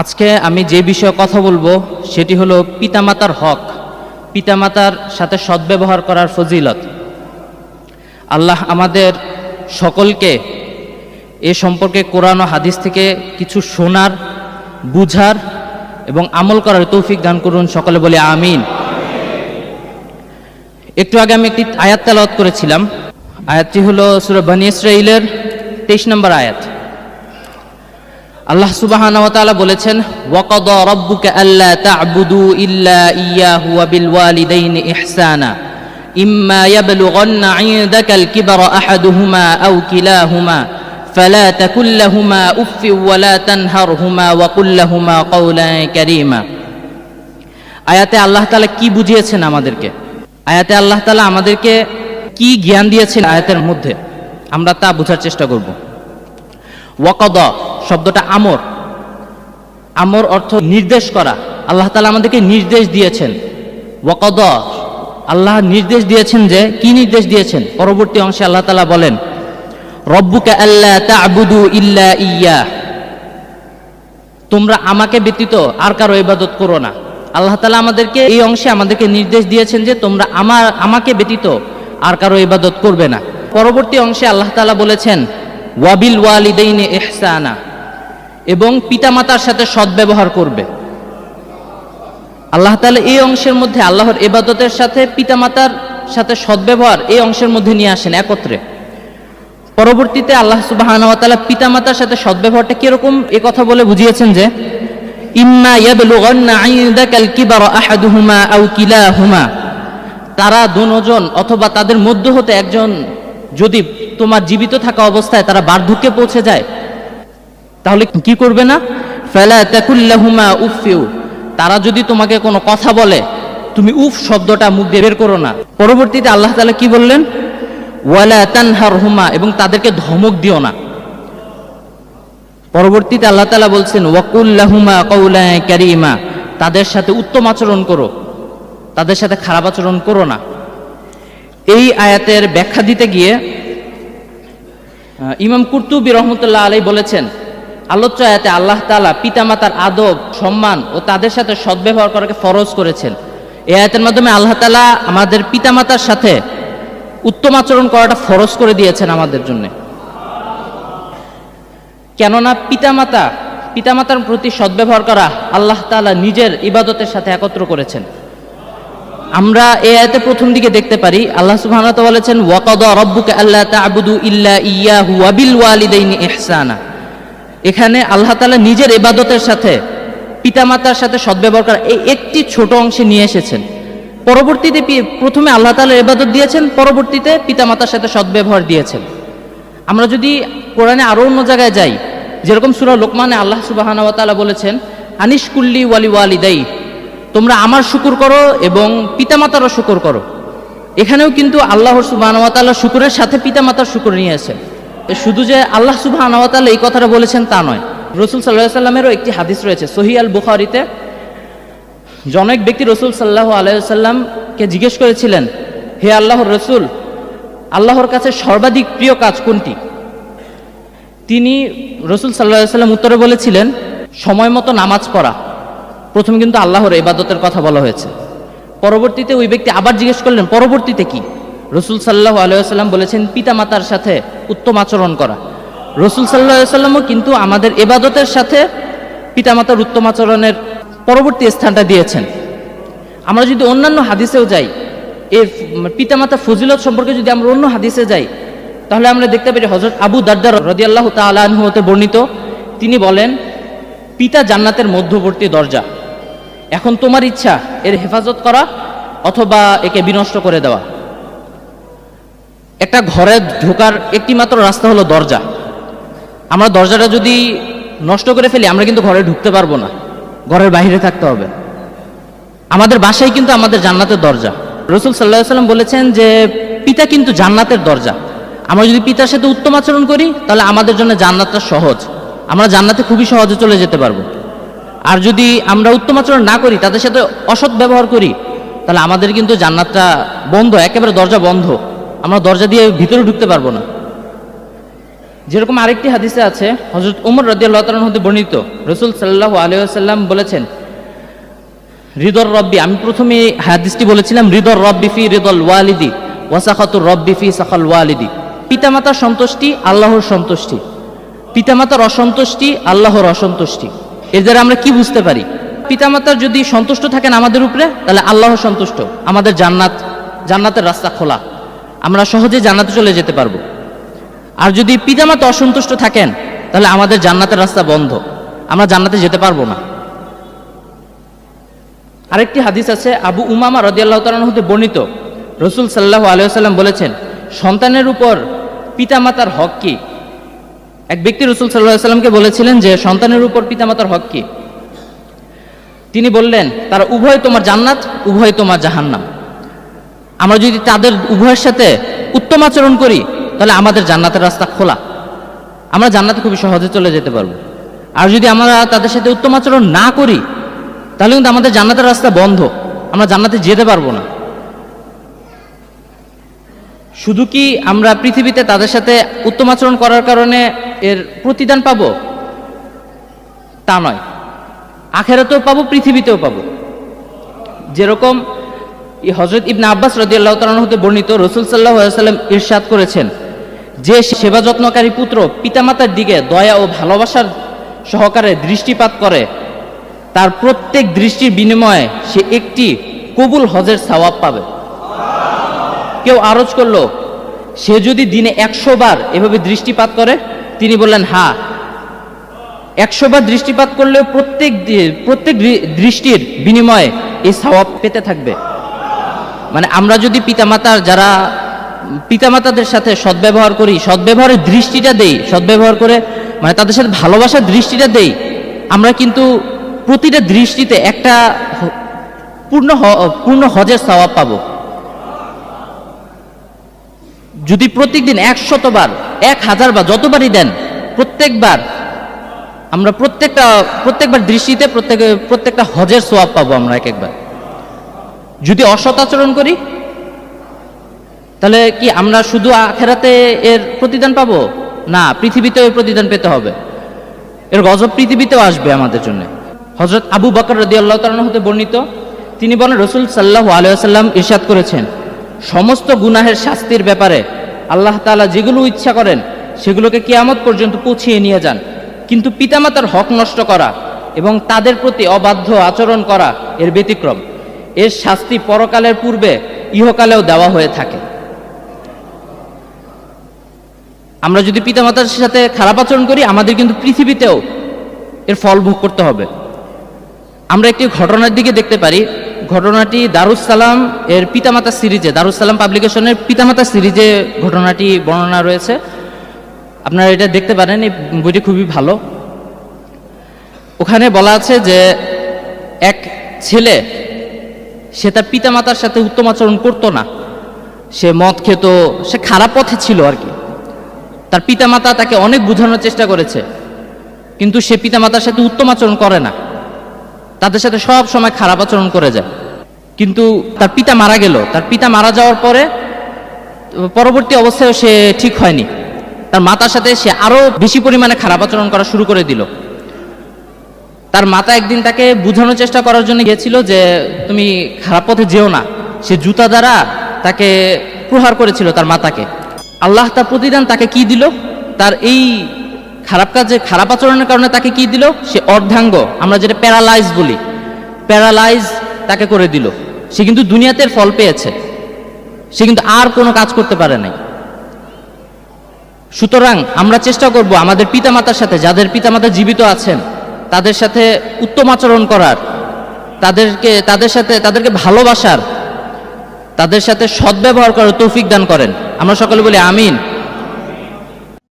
আজকে আমি যে বিষয়ে কথা বলব, সেটি হলো পিতামাতার হক, পিতামাতার সাথে সদ্ব্যবহার করার ফজিলত। আল্লাহ আমাদের সকলকে এ সম্পর্কে কোরআন হাদিস থেকে কিছু শোনার, বুঝার এবং আমল করার তৌফিক দান করুন, সকলে বলে আমিন। একটু আগে আমি একটি আয়াত তেলাওয়াত করেছিলাম। আয়াতটি হলো সুরা বানি ইসরাইলের তেইশ নম্বর আয়াত। আল্লাহ সুবহানাহু ওয়া তাআলা বলেছেন ওয়াকাদা রাব্বুকা আল্লা তা'বুদু ইল্লা ইয়াহু ওয়া বিল ওয়ালিদাইনি ইহসানা ইম্মা ইয়াবলুগান্না 'ইনদাকাল কিবারা আহাদুহুমা আও কিলাহুমা فلا تكن لهما اف ولا تنهرهما وقل لهما قولا كريما আয়াতে আল্লাহ তাআলা কি বুঝিয়েছেন আমাদেরকে আয়াতে আল্লাহ তাআলা আমাদেরকে কি জ্ঞান দিয়েছেন আয়াতের মধ্যে আমরা তা বোঝার চেষ্টা করব ওয়াকদ শব্দটা আমর। আমর অর্থ নির্দেশ করা। আল্লাহ তালা আমাদেরকে নির্দেশ দিয়েছেন। ওয়াকদ। আল্লাহ নির্দেশ দিয়েছেন যে, কি নির্দেশ দিয়েছেন? পরবর্তী অংশে আল্লাহ তালা বলেন, রব্বুকে আল্লাহ তা'বুদু ইল্লা ইয়া তোমরা আমাকে ব্যতীত আর কারও ইবাদত করো না। আল্লাহ তালা আমাদেরকে এই অংশে আমাদেরকে নির্দেশ দিয়েছেন যে, তোমরা আমার আমাকে ব্যতীত আর কারও ইবাদত করবে না। পরবর্তী অংশে আল্লাহ তালা বলেছেন, ওয়াবিল ওয়ালিদাইনে এহসানা এবং পিতামাতার সাথে সদ্ব্যবহার করবে। আল্লাহ তালা এই অংশের মধ্যে আল্লাহর এবাদতের সাথে পিতামাতার সাথে সদ্ব্যবহার এই অংশের মধ্যে নিয়ে আসেন একত্রে। পরবর্তীতে আল্লাহ সুবাহানওয়াতালা পিতামাতার সাথে সদ্ব্যবহারটা কীরকম? এ কথা বলে বুঝিয়েছেন যে, ইম্মা আহাদুহুমা তারা দুজন অথবা তাদের মধ্য হতে একজন যদি তোমার জীবিত থাকা অবস্থায় তারা বার্ধক্যে পৌঁছে যায় তাহলে কি করবে না? ফেলা তাকুল্লাহুমা উফিউ। তারা যদি তোমাকে কোনো কথা বলে, তুমি উফ শব্দটা মুখ দিয়ে বের করো না। পরবর্তীতে আল্লাহ তালা কি বললেন? ওয়ালা তানহার হুমা এবং তাদেরকে ধমক দিও না। পরবর্তীতে আল্লাহ তালা বলছেন, ওয়াকুল্লাহুমা কৌলা কারিমা, তাদের সাথে উত্তম আচরণ করো। তাদের সাথে খারাপ আচরণ করো না। এই আয়াতের ব্যাখ্যা দিতে গিয়ে ইমাম কুর্তুবি রহমতুল্লাহ আলাই বলেছেন আলোচ্য আয়াতে আল্লাহ তাআলা পিতামাতার আদব, সম্মান ও তাদের সাথে সদ্ব্যবহার করাকে ফরজ করেছেন। এই আয়াতের মাধ্যমে আল্লাহ তালা আমাদের পিতামাতার সাথে উত্তম আচরণ করাটা ফরজ করে দিয়েছেন আমাদের জন্য। কেননা পিতামাতা, পিতামাতার প্রতি সদ্ব্যবহার করা আল্লাহ তাআলা নিজের ইবাদতের সাথে একত্র করেছেন। আমরা এই আয়াতে প্রথম দিকে দেখতে পারি, আল্লাহ তাআলা বলেছেন ওয়াকাদা রাব্বুকা আল্লা তা'বুদু ইল্লা ইয়াহু ওয়া বিল ওয়ালিদাইনি ইহসানা। এখানে আল্লাহ তাআলা নিজের এবাদতের সাথে, পিতামাতার সাথে সদ্ব্যবহার করা এই একটি ছোট অংশে নিয়ে এসেছেন। পরবর্তীতে প্রথমে আল্লাহ তাআলা এবাদত দিয়েছেন, পরবর্তীতে পিতামাতার সাথে সদ্ব্যবহার দিয়েছেন। আমরা যদি কোরআনে আরও অন্য জায়গায় যাই, যেরকম সুরা লোকমানে আল্লাহ সুবহানাহু ওয়া তাআলা বলেছেন আনিশ কুল্লি ওয়ালি ওয়ালিদাই, তোমরা আমার শুকুর করো এবং পিতামাতারও শুকুর করো। এখানেও কিন্তু আল্লাহর সুবহানাহু ওয়া তাআলা শুকুরের সাথে পিতামাতার শুকুর নিয়েছেন শুধু যে আল্লাহ সুবহানাহু ওয়া তাআলা এই কথাটা বলেছেন তা নয়। রসুল সাল্লাহ সাল্লামেরও একটি হাদিস রয়েছে সহি আল বুখারিতে জনক ব্যক্তি রসুল সাল্লাহ আলাইসাল্লামকে জিজ্ঞেস করেছিলেন, হে আল্লাহর রসুল, আল্লাহর কাছে সর্বাধিক প্রিয় কাজ কোনটি? তিনি রসুল সাল্লাহ সাল্লাম উত্তরে বলেছিলেন, সময় মতো নামাজ পড়া। প্রথমে কিন্তু আল্লাহর ইবাদতের কথা বলা হয়েছে। পরবর্তীতে ওই ব্যক্তি আবার জিজ্ঞেস করলেন, পরবর্তীতে কি? রসুল সাল্লাহ আলাইসাল্লাম বলেছেন, পিতামাতার সাথে উত্তম আচরণ করা। রসুল সাল্লাহ সাল্লামও কিন্তু আমাদের এবাদতের সাথে পিতামাতার উত্তম আচরণের পরবর্তী স্থানটা দিয়েছেন। আমরা যদি অন্যান্য হাদিসেও যাই এই পিতামাতা ফজিলত সম্পর্কে যদি আমরা অন্য হাদিসে যাই, তাহলে আমরা দেখতে পারি হজরত আবু দারদার রদিয়াল্লাহ তালাহ হতে বর্ণিত, তিনি বলেন, পিতা জান্নাতের মধ্যবর্তী দরজা। এখন তোমার ইচ্ছা এর হেফাজত করা অথবা একে বিনষ্ট করে দেওয়া। একটা ঘরে ঢোকার একটি মাত্র রাস্তা হলো দরজা। আমরা দরজাটা যদি নষ্ট করে ফেলি, আমরা কিন্তু ঘরে ঢুকতে পারব না। ঘরের বাইরে থাকতে হবে। আমাদের বাসায় কিন্তু আমাদের জান্নাতের দরজা। রসুল সাল্লাহ সাল্লাম বলেছেন যে, পিতা কিন্তু জান্নাতের দরজা। আমরা যদি পিতার সাথে উত্তম আচরণ করি, তাহলে আমাদের জন্য জান্নাতটা সহজ। আমরা জান্নাতে খুবই সহজে চলে যেতে পারব। আর যদি আমরা উত্তম আচরণ না করি, তাদের সাথে অসৎ ব্যবহার করি, তাহলে আমাদের কিন্তু জান্নাতটা বন্ধ, একেবারে দরজা বন্ধ। আমরা দরজা দিয়ে ভিতরে ঢুকতে পারব না। যেরকম আরেকটি হাদিসে আছে হজরত উমর রদিয়াল্লাহ হতে বর্ণিত, রসুল সাল্লাহ আলিয়াল্লাম বলেছেন হৃদর রব্বি, আমি প্রথমে হাদিসটি বলেছিলাম হৃদর রব্বি ফি হৃদল ওয়ালিদি, ওয়াসাখাতুর রব্বি ফি সাখাল ওয়ালিদি। পিতামাতার সন্তুষ্টি, আল্লাহর সন্তুষ্টি। পিতামাতার অসন্তুষ্টি, আল্লাহর অসন্তুষ্টি। এর দ্বারা আমরা কি বুঝতে পারি? পিতামাতার যদি সন্তুষ্ট থাকেন আমাদের উপরে, তাহলে আল্লাহ সন্তুষ্ট। আমাদের জান্নাত, জান্নাতের রাস্তা খোলা। আমরা সহজে জান্নাতে চলে যেতে পারব। আর যদি পিতামাতা অসন্তুষ্ট থাকেন, তাহলে আমাদের জান্নাতের রাস্তা বন্ধ। আমরা জান্নাতে যেতে পারব না। আরেকটি হাদিস আছে, আবু উমামা রদিয়াল্লাহ তালন হতে বর্ণিত। রসুল সাল্লাহ আলিয়াল্লাম বলেছেন, সন্তানের উপর পিতামাতার হক কি? এক ব্যক্তি রসুল সাল্লাহ সাল্লামকে বলেছিলেন যে, সন্তানের উপর পিতামাতার হক কি? তিনি বললেন, তারা উভয় তোমার জান্নাত, উভয় তোমার জাহান্নাম। আমরা যদি তাদের উভয়ের সাথে উত্তম আচরণ করি, তাহলে আমাদের জান্নাতের রাস্তা খোলা। আমরা জান্নাতে খুবই সহজে চলে যেতে পারব। আর যদি আমরা তাদের সাথে উত্তম আচরণ না করি, তাহলে কিন্তু আমাদের জান্নাতের রাস্তা বন্ধ। আমরা জান্নাতে যেতে পারব না। শুধু কি আমরা পৃথিবীতে তাদের সাথে উত্তম আচরণ করার কারণে এর প্রতিদান পাবো? তা নয়। আখেরাতেও পাবো, পৃথিবীতেও পাবো। যেরকম হজরত ইবনে আব্বাস রদিয়াল্লাহ তালন হতে বর্ণিত রসুল সাল্লাহ সাল্লাম ইরশাদ করেছেন যে সেবা যত্নকারী পুত্র পিতামাতার দিকে দয়া ও ভালোবাসার সহকারে দৃষ্টিপাত করে, তার প্রত্যেক দৃষ্টির বিনিময়ে সে একটি কবুল হজের সওয়াব পাবে। কেউ আরজ করল, সে যদি দিনে একশো বার এভাবে দৃষ্টিপাত করে, তিনি বললেন হ্যাঁ একশো বার দৃষ্টিপাত করলেও প্রত্যেক প্রত্যেক দৃষ্টির বিনিময়ে এই সওয়াব পেতে থাকবে। মানে আমরা যদি পিতামাতার যারা পিতামাতাদের সাথে সদ্ব্যবহার করি, সদ্ব্যবহারের দৃষ্টিটা দেই, সদ্ব্যবহার করে মানে তাদের সাথে ভালোবাসার দৃষ্টিটা দেই, আমরা কিন্তু প্রতিটা দৃষ্টিতে একটা পূর্ণ পূর্ণ হজের সওয়াব পাবো। যদি প্রত্যেকদিন একশতবার এক হাজার বার যতবারই দেন, প্রত্যেকবার, আমরা প্রত্যেকটা, প্রত্যেকবার দৃষ্টিতে প্রত্যেক, প্রত্যেকটা হজের সোয়াব পাবো আমরা এক একবার। যদি অসৎ আচরণ করি, তাহলে কি আমরা শুধু আখেরাতে এর প্রতিদান পাবো? না, পৃথিবীতেও এর প্রতিদান পেতে হবে। এর গজব পৃথিবীতেও আসবে আমাদের জন্য। হজরত আবু বকর রদি আল্লাহ তালন হতে বর্ণিত, তিনি বলেন রসুল সাল্লাহ আলিয়াল্লাম ইরশাদ করেছেন, সমস্ত গুনাহের শাস্তির ব্যাপারে আল্লাহ তাআলা যেগুলো ইচ্ছা করেন, সেগুলোকে কিয়ামত পর্যন্ত পৌঁছিয়ে নিয়ে যান। কিন্তু পিতামাতার হক নষ্ট করা এবং তাদের প্রতি অবাধ্য আচরণ করা এর ব্যতিক্রম। এর শাস্তি পরকালের পূর্বে ইহকালেও দেওয়া হয়ে থাকে। আমরা যদি পিতামাতার সাথে খারাপ আচরণ করি, আমাদের কিন্তু পৃথিবীতেও এর ফল ভোগ করতে হবে। আমরা একটি ঘটনার দিকে দেখতে পারি। ঘটনাটি দারুসালাম এর পিতামাতা সিরিজে দারুসালাম পাবলিকেশনের পিতামাতা সিরিজে ঘটনাটি বর্ণনা রয়েছে। আপনারা এটা দেখতে পারেন, এই বইটি খুবই ভালো। ওখানে বলা আছে যে, এক ছেলে সে তার পিতামাতার সাথে উত্তম আচরণ করতো না। সে মদ খেত, সে খারাপ পথে ছিল আর কি। তার পিতামাতা তাকে অনেক বোঝানোর চেষ্টা করেছে, কিন্তু সে পিতামাতার সাথে উত্তম আচরণ করে না। তাদের সাথে সব সময় খারাপ আচরণ করে যায়। কিন্তু তার পিতা মারা গেল। তার পিতা মারা যাওয়ার পরে, পরবর্তী অবস্থায় সে ঠিক হয়নি। তার মাতার সাথে সে আরও বেশি পরিমাণে খারাপ আচরণ করা শুরু করে দিল। তার মাতা একদিন তাকে বোঝানোর চেষ্টা করার জন্য গিয়েছিল যে, তুমি খারাপ পথে যেও না। সে জুতা দ্বারা তাকে প্রহার করেছিল তার মাতাকে। আল্লাহ তার প্রতিদান তাকে কি দিল? তার এই খারাপ কাজে, খারাপ আচরণের কারণে তাকে কি দিল? সে অর্ধাঙ্গ, আমরা যেটা প্যারালাইজ বলি। প্যারালাইজ তাকে করে দিল। সে কিন্তু দুনিয়াতে ফল পেয়েছে। সে কিন্তু আর কোনো কাজ করতে পারে নাই। সুতরাং আমরা চেষ্টা করব আমাদের পিতামাতার সাথে, যাদের পিতামাতা জীবিত আছেন তাদের সাথে উত্তম আচরণ করার, তাদেরকে, তাদের সাথে, তাদেরকে ভালোবাসার, তাদের সাথে সদ্ব্যবহার করার তৌফিক দান করেন। আমরা সকলে বলি আমিন।